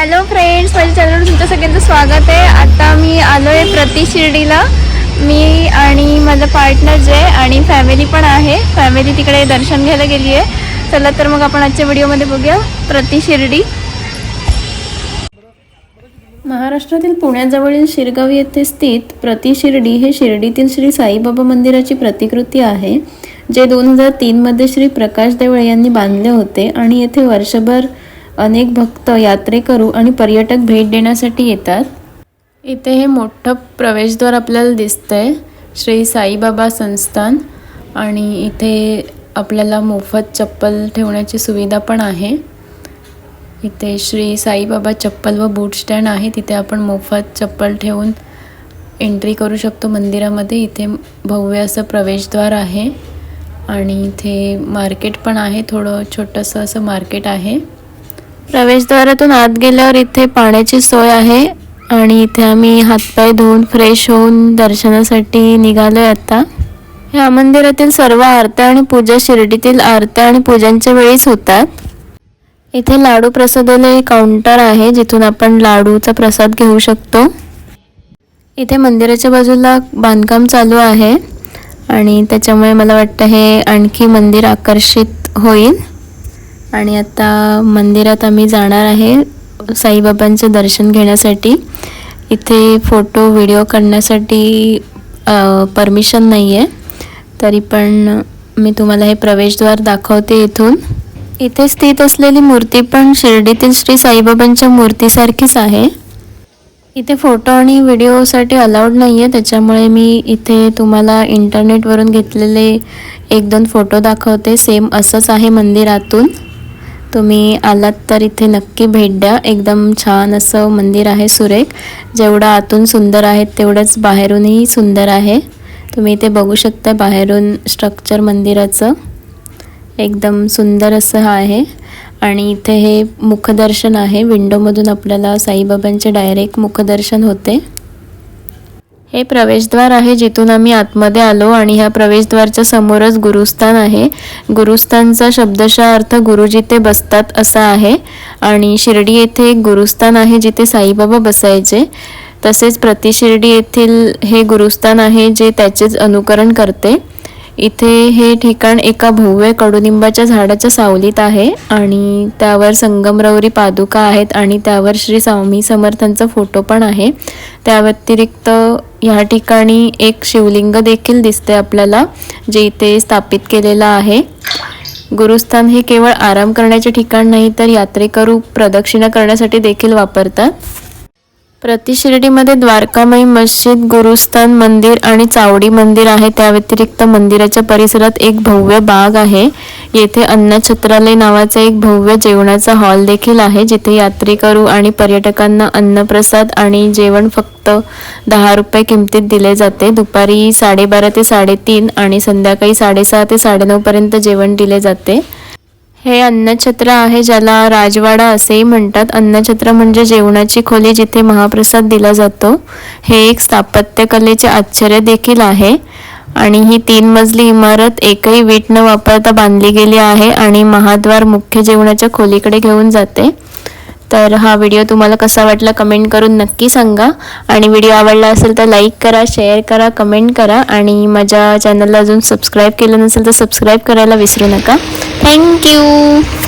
Hello friends माझ्या चॅनलवर तुमचं सगळ्यांचं स्वागत आहे. आता मी आलो आहे प्रति शिर्डीला. मी आणि माझं पार्टनर जे आणि फॅमिली पण आहे. फॅमिली तिकडे दर्शन घ्यायला गेली आहे चला तर मग आपण आजच्या व्हिडिओमध्ये बघूया प्रति शिर्डी. महाराष्ट्रातील पुण्याजवळील शिरगाव येथे स्थित प्रति शिर्डी हे शिर्डीतील श्री साईबाबा मंदिराची प्रतिकृती आहे जे दोन हजार तीनमध्ये श्री प्रकाश देवळे यांनी बांधले होते आणि येथे वर्षभर अनेक भक्त यात्रेकरू आणि पर्यटक भेट देण्यासाठी येतात. इथे हे मोठं प्रवेशद्वार आपल्याला दिसतंय. श्री साईबाबा संस्थान आणि इथे आपल्याला मोफत चप्पल ठेवण्याची सुविधा पण आहे. इथे श्री साईबाबा चप्पल व बूट स्टँड आहे. तिथे आपण मोफत चप्पल ठेवून एंट्री करू शकतो. मंदिरामध्ये इथे भव्य असं प्रवेशद्वार आहे. आणि इथे मार्केट पण आहे. थोडं छोटंसं असं मार्केट आहे. प्रवेशद्वारातून आत गेल्यावर इथे पाण्याची सोय आहे आणि इथे आम्ही हातपाय धुवून फ्रेश होऊन दर्शनासाठी निघालोय आता. ह्या मंदिरातील सर्व आरत्या आणि पूजा शिर्डीतील आरत्या आणि पूजांच्या वेळीच होतात. इथे लाडू प्रसादालय काउंटर आहे जिथून आपण लाडूचा प्रसाद घेऊ शकतो. इथे मंदिराच्या बाजूला बांधकाम चालू आहे आणि त्याच्यामुळे मला वाटतं हे आणखी मंदिर आकर्षित होईल. आणि आता मंदिरात आम्ही जाणार आहे साईबाबांचं दर्शन घेण्यासाठी. इथे फोटो व्हिडिओ करण्यासाठी परमिशन नाही आहे तरी पण मी तुम्हाला हे प्रवेशद्वार दाखवते इथून. इथे स्थित असलेली मूर्ती पण शिर्डीतील श्री साईबाबांच्या मूर्तीसारखीच आहे. इथे फोटो आणि व्हिडिओसाठी अलाउड नाही आहे त्याच्यामुळे मी इथे तुम्हाला इंटरनेटवरून घेतलेले एक दोन फोटो दाखवते. सेम असंच आहे मंदिरातून. तुम्ही आलात तर इथे नक्की भेट द्या. एकदम छान असं मंदिर आहे सुरेख. जेवढं आतून सुंदर आहे तेवढंच बाहेरूनही सुंदर आहे. तुम्ही इथे बघू शकता बाहेरून स्ट्रक्चर मंदिराचं. एकदम सुंदर असं आहे. आणि इथे हे मुखदर्शन आहे. विंडोमधून आपल्याला साईबाबांचे डायरेक्ट मुखदर्शन होते. हे प्रवेशद्वार आहे जिथून आम्ही आतमध्ये आलो आणि ह्या प्रवेशद्वारच्या समोरच गुरुस्थान आहे. गुरुस्थानचा शब्दशः अर्थ गुरुजी ते बसतात असा आहे. आणि शिर्डी येथे एक गुरुस्थान आहे जिथे साईबाबा बसायचे. तसेच प्रतिशिर्डी येथील हे गुरुस्थान आहे जे त्याचेच अनुकरण करते. इथे हे ठिकाण एका भव्य कडुनिंबाच्या झाडाच्या सावलीत आहे आणि त्यावर संगमरवरी पादुका आहेत आणि त्यावर श्री स्वामी समर्थांचा फोटो पण आहे. त्या व्यतिरिक्त ह्या ठिकाणी एक शिवलिंग देखील दिसते आपल्याला जे इथे स्थापित केलेलं आहे. गुरुस्थान हे केवळ आराम करण्याचे ठिकाण नाही तर यात्रेकरू प्रदक्षिणा करण्यासाठी देखील वापरतात. प्रतिशिर्डीमध्ये द्वारकामाई मस्जिद गुरुस्थान मंदिर आणि चावडी मंदिर आहे. त्या व्यतिरिक्त मंदिराच्या परिसरात एक भव्य बाग आहे. येथे अन्नछत्रालय नावाचा एक भव्य जेवणाचा हॉल देखील आहे. जिथे यात्रेकरू आणि पर्यटकांना अन्नप्रसाद आणि जेवण फक्त दहा रुपये किमतीत दिले जाते. दुपारी साडेबारा ते साडेतीन आणि संध्याकाळी साडेसहा ते साडेनऊपर्यंत जेवण दिले जाते. हे अन्नछत्र आहे ज्याला राजवाडा असेही म्हणतात. अन्नछत्र म्हणजे जेवणाची खोली जिथे महाप्रसाद दिला जातो. हे एक स्थापत्यकलेचे आश्चर्य देखील आहे. आणि ही तीन मजली इमारत एकही वीट न वापरता बांधली गेली आहे आणि महाद्वार मुख्य जेवणाच्या खोलीकडे घेऊन जाते. तर हा व्हिडिओ तुम्हाला कसा वाटला कमेंट करून नक्की सांगा. आणि व्हिडिओ आवडला असेल तर लाईक करा शेअर करा कमेंट करा. आणि माझ्या चॅनलला अजून सबस्क्राईब केलं नसेल तर सबस्क्राईब करायला विसरू नका. thank you.